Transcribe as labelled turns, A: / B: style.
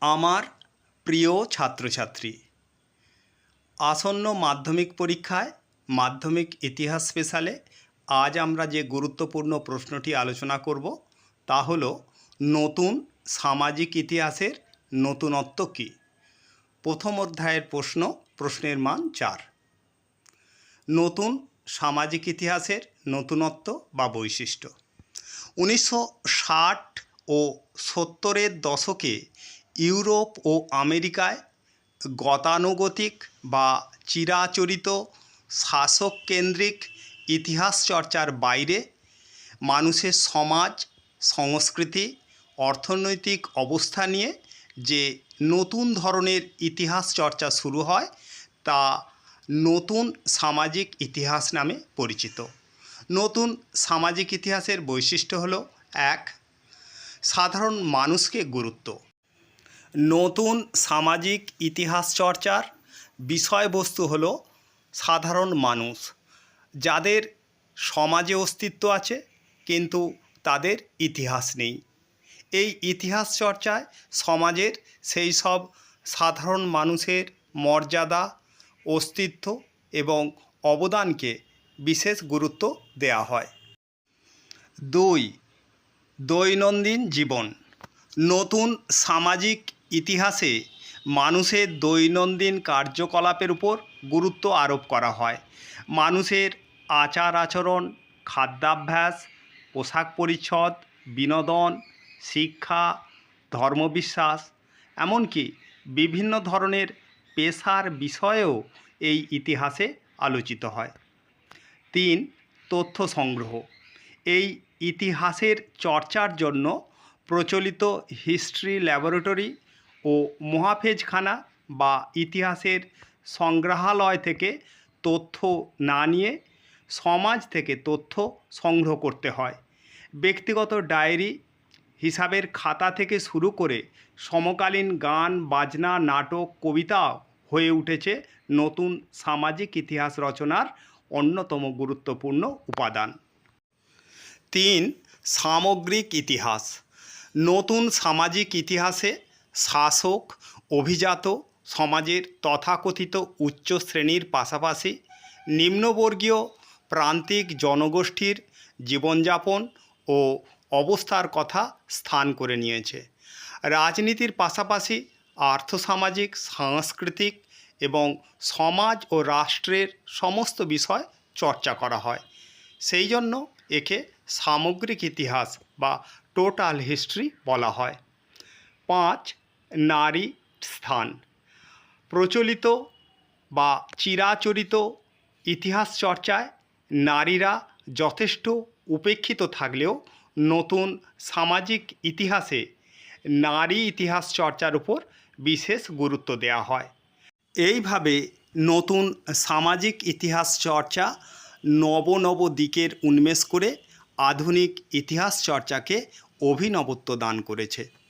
A: আমার প্রিয় ছাত্রছাত্রী। আসন্ন মাধ্যমিক পরীক্ষায় মাধ্যমিক ইতিহাস স্পেশালে আজ আমরা যে গুরুত্বপূর্ণ প্রশ্নটি আলোচনা করব তা হল, নতুন সামাজিক ইতিহাসের নতুনত্ব কী? প্রথম অধ্যায়ের প্রশ্ন, প্রশ্নের মান চার। নতুন সামাজিক ইতিহাসের নতুনত্ব বা বৈশিষ্ট্য। উনিশশো ষাট ও সত্তরের দশকে ইউরোপ ও আমেরিকায় গতানুগতিক বা চিরাচরিত শাসক কেন্দ্রিক ইতিহাস চর্চার বাইরে মানুষের সমাজ, সংস্কৃতি, অর্থনৈতিক অবস্থা নিয়ে যে নতুন ধরনের ইতিহাস চর্চা শুরু হয় তা নতুন সামাজিক ইতিহাস নামে পরিচিত। নতুন সামাজিক ইতিহাসের বৈশিষ্ট্য হলো, এক, সাধারণ মানুষকে গুরুত্ব। নতুন সামাজিক ইতিহাস চর্চার বিষয়বস্তু হল সাধারণ মানুষ। যাদের সমাজে অস্তিত্ব আছে, কিন্তু তাদের ইতিহাস নেই। এই ইতিহাস চর্চায় সমাজের সেই সব সাধারণ মানুষের মর্যাদা, অস্তিত্ব এবং অবদানকে বিশেষ গুরুত্ব দেওয়া হয়। দুই, দৈনন্দিন জীবন। নতুন সামাজিক ইতিহাসে মানুষের দৈনন্দিন কার্যকলাপের উপর গুরুত্ব আরোপ করা হয়। মানুষের আচার আচরণ, খাদ্যাভ্যাস, পোশাক পরিচ্ছদ, বিনোদন, শিক্ষা, ধর্মবিশ্বাস, এমনকি বিভিন্ন ধরনের পেশার বিষয়েও এই ইতিহাসে আলোচিত হয়। তিন, তথ্য সংগ্রহ। এই ইতিহাসের চর্চার জন্য প্রচলিত হিস্ট্রি ল্যাবরেটরি ও মহাফেজখানা বা ইতিহাসের সংগ্রহালয় থেকে তথ্য না নিয়ে সমাজ থেকে তথ্য সংগ্রহ করতে হয়। ব্যক্তিগত ডায়েরি হিসাবের খাতা থেকে শুরু করে সমকালীন গান, বাজনা, নাটক, কবিতা হয়ে উঠেছে নতুন সামাজিক ইতিহাস রচনার অন্যতম গুরুত্বপূর্ণ উপাদান। তিন, সামগ্রিক ইতিহাস। নতুন সামাজিক ইতিহাসে শাসক, অভিজাত, সমাজের তথাকথিত উচ্চ শ্রেণির পাশাপাশি নিম্নবর্গীয় প্রান্তিক জনগোষ্ঠীর জীবনযাপন ও অবস্থার কথা স্থান করে নিয়েছে। রাজনীতির পাশাপাশি আর্থসামাজিক, সাংস্কৃতিক এবং সমাজ ও রাষ্ট্রের সমস্ত বিষয় চর্চা করা হয়। সেই জন্য একে সামগ্রিক ইতিহাস বা টোটাল হিস্ট্রি বলা হয়। পাঁচ নারী স্থান। প্রচলিত বা চিরাচরিত ইতিহাস চর্চায় নারীরা যথেষ্ট উপেক্ষিত থাকলেও নতুন সামাজিক ইতিহাসে নারী ইতিহাস চর্চার উপর বিশেষ গুরুত্ব দেওয়া হয়। এইভাবে নতুন সামাজিক ইতিহাস চর্চা নব নব দিকের উন্মেষ করে আধুনিক ইতিহাস চর্চাকে অভিনবত্ব দান করেছে।